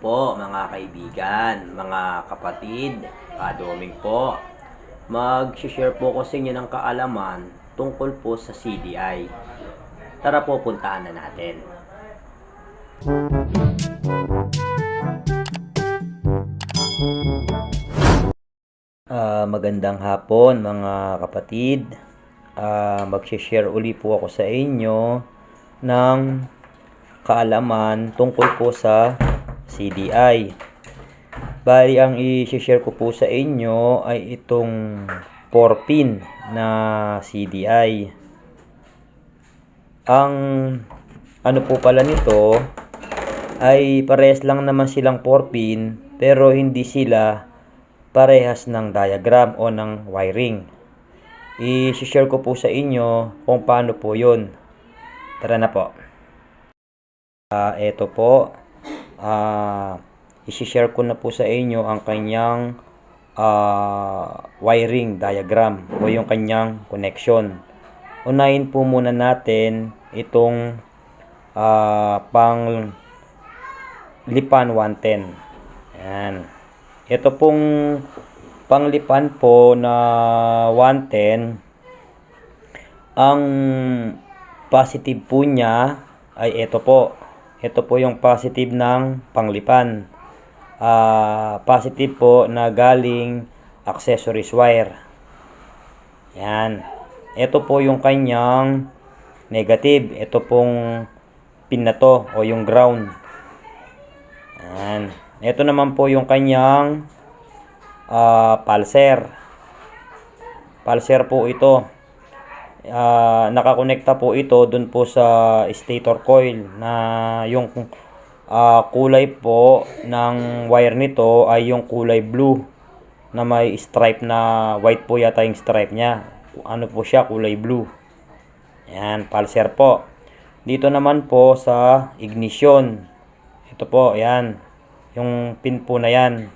po mga kaibigan, mga kapatid, kadoming po. Mag-share po ko sa inyo ng kaalaman tungkol po sa CDI. Tara po puntahan na natin. Ah, magandang hapon mga kapatid. Ah, mag-share uli po ako sa inyo ng kaalaman tungkol po sa CDI. Bali, ang i-share ko po sa inyo ay itong 4-pin na CDI. Ang ano po pala nito ay parehas lang naman silang 4-pin pero hindi sila parehas ng diagram o ng wiring. I-share ko po sa inyo kung paano po yun. Tara na po. Ah, eto po. Ah, i-share ko na po sa inyo ang kanyang ah, wiring diagram o yung kanyang connection. Unahin po muna natin itong ah, pang lipan 110. Ayan. Ito pong panglipan po na 110 ang positive po niya ay ito po. Ito po yung positive ng panglipan. Ah, positive po na galing accessories wire. Yan. Ito po yung kanyang negative. Ito pong pin na to o yung ground. Yan. Ito naman po yung kanyang ah, pulser. Pulser po ito. Ah, nakakonekta po ito dun po sa stator coil na yung ah, kulay po ng wire nito ay yung kulay blue na may stripe na white po yata yung stripe niya. Ano po siya? Kulay blue. Yan, pulser po. Dito naman po sa ignition. Ito po, yan. Yung pin po na yan.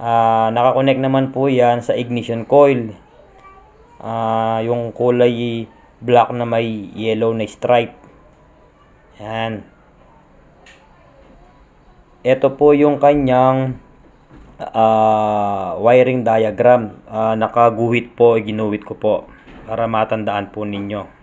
Ah, nakakonect naman po yan sa ignition coil. Ah, yung kulay black na may yellow na stripe. Yan. Ito po yung kanyang ah, wiring diagram. Ah, nakaguhit po, ginuhit ko po para matandaan po ninyo.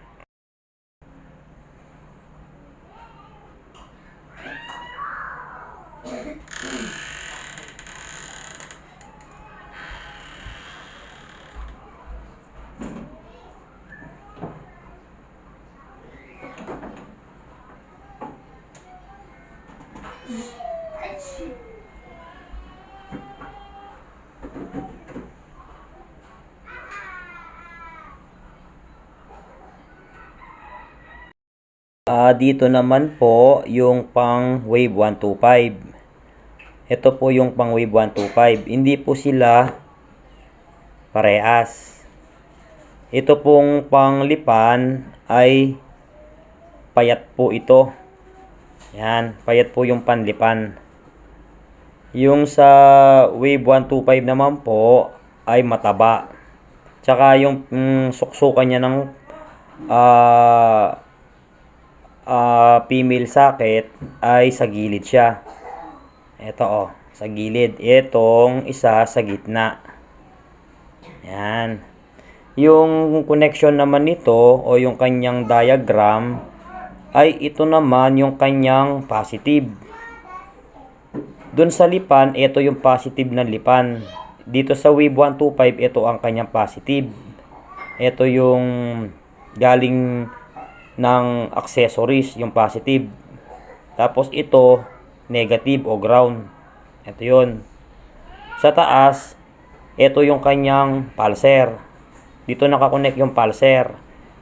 Ah, dito naman po yung pang wave 125. Ito po yung pang wave 125. Hindi po sila parehas. Ito pong panglipan ay payat po ito. Yan, payat po yung panlipan. Yung sa wave 125 naman po ay mataba. Tsaka yung mm, suksukan niya ng ah ah, female socket ay sa gilid siya. Ito oh, sa gilid. Itong isa sa gitna. Yan. Yung connection naman nito o yung kanyang diagram ay ito naman yung kanyang positive. Doon sa lipan, ito yung positive ng lipan. Dito sa wave 125, ito ang kanyang positive. Ito yung galing ng accessories, yung positive. Tapos ito, negative o ground. Ito yun. Sa taas, ito yung kanyang pulser. Dito nakakonect yung pulser.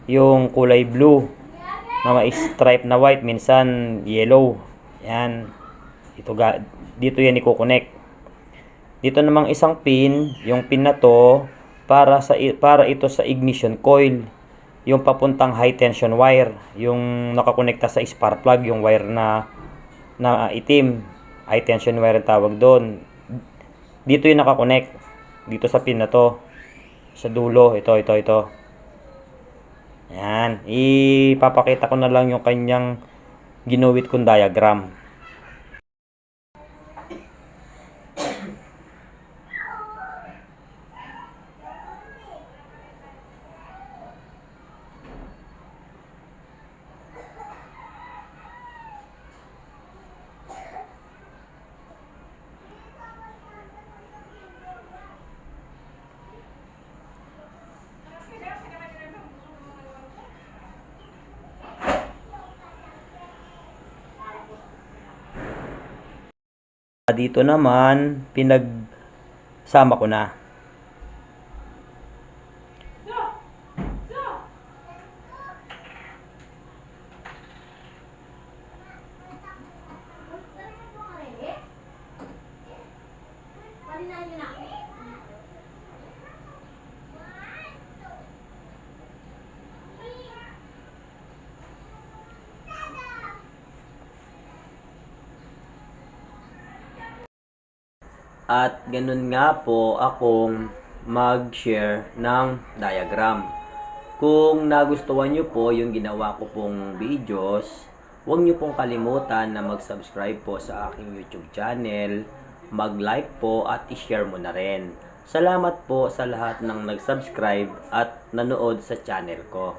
Yung kulay blue na may stripe na white, minsan yellow. Yan. Ito ga dito yan i-connect. Dito namang isang pin, yung pin na to para sa para ito sa ignition coil yung papuntang high tension wire, yung nakakonekta sa spark plug, yung wire na na itim, high tension wire tawag doon. Dito yung nakakonect, dito sa pin na to, sa dulo, ito, ito, ito. Yan, ipapakita ko na lang yung kanyang ginuwit kong diagram. Dito naman, pinagsama ko na. At ganun nga po akong mag-share ng diagram. Kung nagustuhan nyo po yung ginawa ko pong videos, huwag nyo pong kalimutan na mag-subscribe po sa aking YouTube channel, mag-like po at i-share mo na rin. Salamat po sa lahat ng nag-subscribe at nanood sa channel ko.